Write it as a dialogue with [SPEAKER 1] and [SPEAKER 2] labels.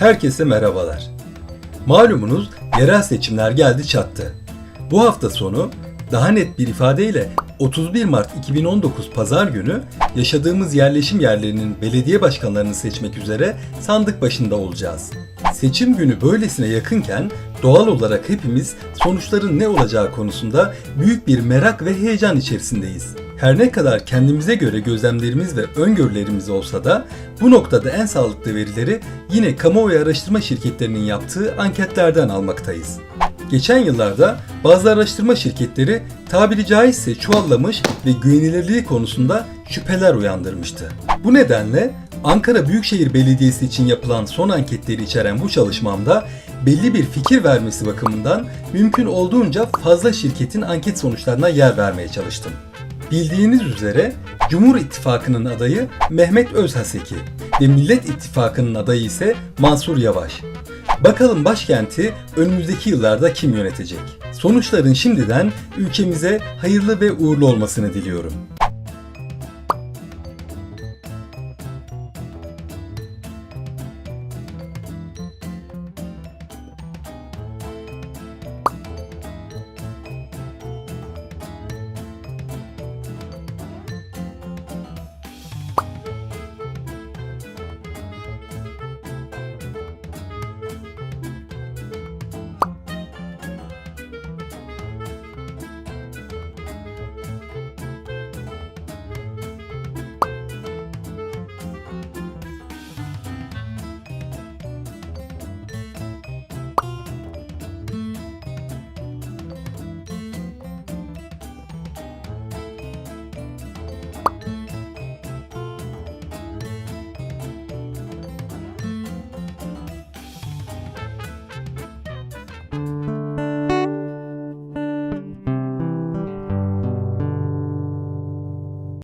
[SPEAKER 1] Herkese merhabalar. Malumunuz yerel seçimler geldi çattı. Bu hafta sonu daha net bir ifadeyle 31 Mart 2019 Pazar günü yaşadığımız yerleşim yerlerinin belediye başkanlarını seçmek üzere sandık başında olacağız. Seçim günü böylesine yakınken doğal olarak hepimiz sonuçların ne olacağı konusunda büyük bir merak ve heyecan içerisindeyiz. Her ne kadar kendimize göre gözlemlerimiz ve öngörülerimiz olsa da bu noktada en sağlıklı verileri yine kamuoyu araştırma şirketlerinin yaptığı anketlerden almaktayız. Geçen yıllarda bazı araştırma şirketleri tabiri caizse çuvallamış ve güvenilirliği konusunda şüpheler uyandırmıştı. Bu nedenle Ankara Büyükşehir Belediyesi için yapılan son anketleri içeren bu çalışmamda belli bir fikir vermesi bakımından mümkün olduğunca fazla şirketin anket sonuçlarına yer vermeye çalıştım. Bildiğiniz üzere Cumhur İttifakı'nın adayı Mehmet Özhaseki ve Millet İttifakı'nın adayı ise Mansur Yavaş. Bakalım başkenti önümüzdeki yıllarda kim yönetecek? Sonuçların şimdiden ülkemize hayırlı ve uğurlu olmasını diliyorum.